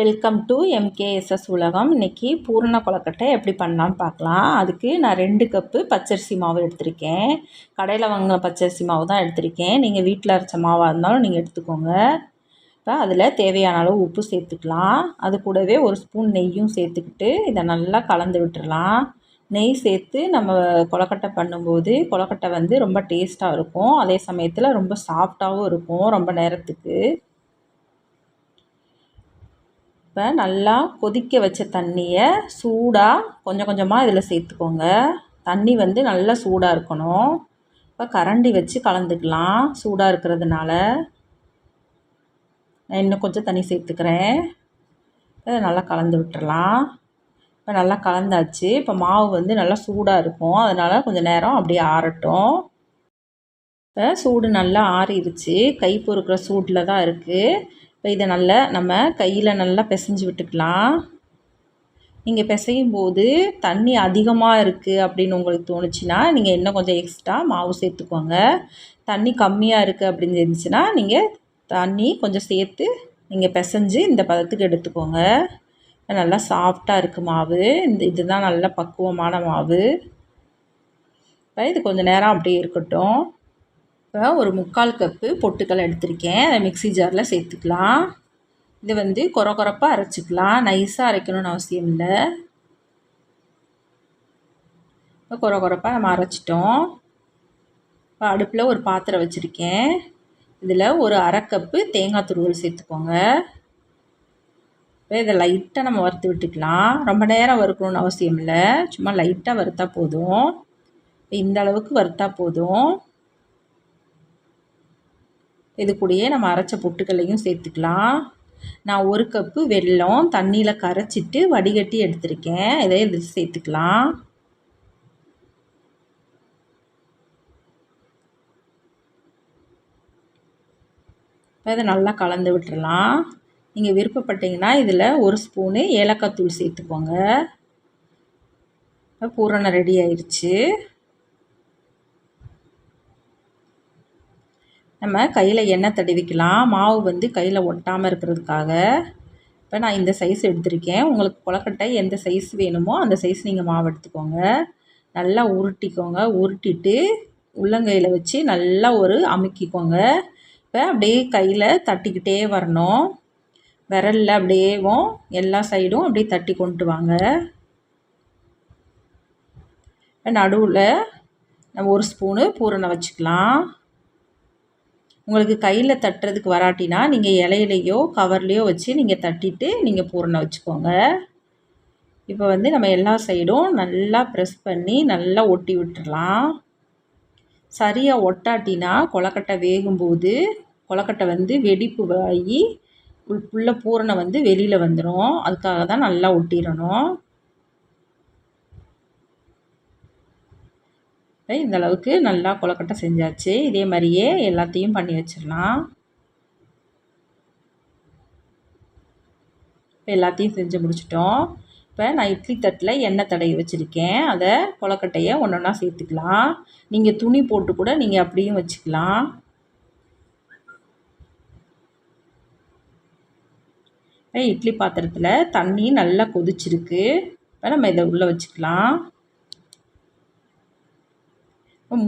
Welcome to எம்கேஎஸ்எஸ் உலகம். இன்றைக்கி பூரண கொலக்கட்டை எப்படி பண்ணலான்னு பார்க்கலாம். அதுக்கு நான் ரெண்டு கப்பு பச்சரிசி மாவு எடுத்திருக்கேன். கடையில் வாங்கின பச்சரிசி மாவு தான் எடுத்திருக்கேன். நீங்கள் வீட்டில் அரைச்ச மாவாக இருந்தாலும் நீங்கள் எடுத்துக்கோங்க. இப்போ அதில் தேவையான அளவு உப்பு சேர்த்துக்கலாம். அது கூடவே ஒரு ஸ்பூன் நெய்யும் சேர்த்துக்கிட்டு இதை நல்லா கலந்து விட்டுடலாம் நெய் சேர்த்து நம்ம கொலக்கட்டை பண்ணும்போது கொலக்கட்டை வந்து ரொம்ப டேஸ்ட்டாக இருக்கும். அதே சமயத்தில் ரொம்ப சாஃப்டாகவும் இருக்கும் ரொம்ப நேரத்துக்கு. இப்போ நல்லா கொதிக்க வச்ச தண்ணியை சூடாக கொஞ்சம் கொஞ்சமாக இதில் சேர்த்துக்கோங்க. தண்ணி வந்து நல்லா சூடாக இருக்கணும். இப்போ கரண்டி வச்சு கலந்துக்கலாம். சூடாக இருக்கிறதுனால. நான் இன்னும் கொஞ்சம் தண்ணி சேர்த்துக்கிறேன். நல்லா கலந்து விட்டுறலாம். இப்போ நல்லா கலந்தாச்சு. இப்போ மாவு வந்து நல்லா சூடாக இருக்கும். அதனால் கொஞ்சம் நேரம் அப்படியே ஆறட்டும். இப்போ சூடு நல்லா ஆறிடுச்சு. கை பொறுக்கிற சூட்டில் தான் இருக்குது இப்போ இதை நல்லா நம்ம கையில் நல்லா பிசைஞ்சு விட்டுக்கலாம். நீங்கள் பிசையும் போது தண்ணி அதிகமாக இருக்குது அப்படின்னு உங்களுக்கு தோணுச்சுன்னா நீங்கள் இன்னும் கொஞ்சம் எக்ஸ்ட்ரா மாவு சேர்த்துக்கோங்க. தண்ணி கம்மியாக இருக்குது அப்படின்னு இருந்துச்சுன்னா நீங்கள் தண்ணி கொஞ்சம் சேர்த்து நீங்கள் பிசைஞ்சு இந்த பதத்துக்கு எடுத்துக்கோங்க. நல்லா சாஃப்டாக இருக்குது மாவு. இந்த இதுதான் நல்ல பக்குவமான மாவு. இப்போ இது கொஞ்சம் நேரம் அப்படியே இருக்கட்டும். இப்போ ஒரு முக்கால் கப்பு பொட்டுக்கல் எடுத்திருக்கேன். அதை மிக்சி ஜாரில் சேர்த்துக்கலாம். இது வந்து குறை குறப்பாக அரைச்சிக்கலாம். நைஸாக அரைக்கணும்னு அவசியம் இல்லை. இப்போ குறை குறப்பாக நம்ம அரைச்சிட்டோம். இப்போ அடுப்பில் ஒரு பாத்திரம் வச்சுருக்கேன். இதில் ஒரு அரை கப்பு தேங்காய் துருவல் சேர்த்துக்கோங்க. இப்போ இதை லைட்டாக நம்ம வறுத்து விட்டுக்கலாம். ரொம்ப நேரம் வறுக்கணும்னு அவசியம் இல்லை. சும்மா லைட்டாக வறுத்தா போதும். இந்த அளவுக்கு வறுத்தா போதும். இது கூடயே நம்ம அரைச்ச பொட்டுக்கல்லையும் சேர்த்துக்கலாம். நான் ஒரு கப்பு வெல்லம் தண்ணியில் கரைச்சிட்டு வடிகட்டி எடுத்திருக்கேன். இதை இது சேர்த்துக்கலாம். இப்போ இதை நல்லா கலந்து விட்டுறலாம். நீங்கள் விருப்பப்பட்டீங்கன்னா இதில் ஒரு ஸ்பூனு ஏலக்காய் தூள் சேர்த்துக்கோங்க. பூரணம் ரெடி ஆயிடுச்சு நம்ம கையில் எண்ணெய் தடவிக்கலாம். மாவு வந்து கையில் ஒட்டாமல் இருக்கிறதுக்காக. இப்போ நான் இந்த சைஸ் எடுத்திருக்கேன். உங்களுக்கு கொலக்கட்டை எந்த சைஸ் வேணுமோ அந்த சைஸ் நீங்கள் மாவு எடுத்துக்கோங்க. நல்லா உருட்டிக்கோங்க. உருட்டிட்டு உள்ளங்கையில் வச்சு நல்லா ஒரு அமுக்கிக்கோங்க. இப்போ அப்படியே கையில் தட்டிக்கிட்டே வரணும். விரலில் அப்படியேவும் எல்லா சைடும் அப்படியே தட்டி கொண்டு வாங்க. நடுவில் நம்ம ஒரு ஸ்பூனு பூரணை வச்சுக்கலாம். உங்களுக்கு கையில் தட்டுறதுக்கு வராட்டினா நீங்கள் இலையிலையோ கவர்லேயோ வச்சு நீங்கள் தட்டிட்டு நீங்கள் பூரணம் வச்சுக்கோங்க. இப்போ வந்து நம்ம எல்லா சைடும் நல்லா ப்ரெஸ் பண்ணி நல்லா ஒட்டி விட்டுடலாம் சரியாக ஒட்டாட்டினா கொலக்கட்டை வேகும்போது கொலக்கட்டை வந்து வெடிப்பு ஆகி உள்ள பூரணம் வந்து வெளியில் வந்துடும் அதுக்காக தான் நல்லா ஒட்டிடணும். இந்த அளவுக்கு நல்லா கொலக்கட்டை செஞ்சாச்சு. இதே மாதிரியே எல்லாத்தையும் பண்ணி வச்சிடலாம். இப்போ எல்லாத்தையும் செஞ்சு முடிச்சிட்டோம். இப்போ நான் இட்லி தட்டில் எண்ணெய் தடவி வச்சுருக்கேன். அதை கொலக்கட்டையை ஒன்று ஒன்றா சேர்த்துக்கலாம். நீங்கள் துணி போட்டு கூட நீங்கள் அப்படியும் வச்சுக்கலாம். இட்லி பாத்திரத்தில் தண்ணி நல்லா கொதிச்சிருக்கு. இப்போ நம்ம இதை உள்ளே வச்சுக்கலாம்.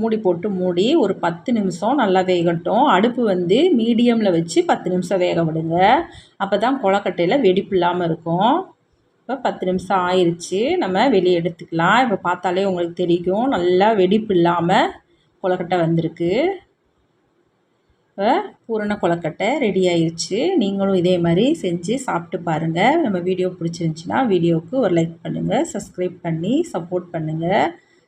மூடி போட்டு மூடி ஒரு பத்து நிமிஷம் நல்லா வேகட்டும். அடுப்பு வந்து மீடியமில் வச்சு பத்து நிமிஷம் வேக விடுங்க. அப்போ தான் கொழக்கட்டையில் வெடிப்பு இல்லாமல் இருக்கும். இப்போ பத்து நிமிஷம் ஆயிடுச்சு நம்ம வெளியே எடுத்துக்கலாம். இப்போ பார்த்தாலே உங்களுக்கு தெரியும். நல்லா வெடிப்பு இல்லாமல் கொழக்கட்டை வந்திருக்கு. இப்போ பூரண கொழக்கட்டை ரெடி ஆயிடுச்சு நீங்களும் இதே மாதிரி செஞ்சு சாப்பிட்டு பாருங்கள் நம்ம வீடியோ பிடிச்சிருந்துச்சின்னா வீடியோவுக்கு ஒரு லைக் பண்ணுங்கள் சப்ஸ்கிரைப் பண்ணி சப்போர்ட் பண்ணுங்கள்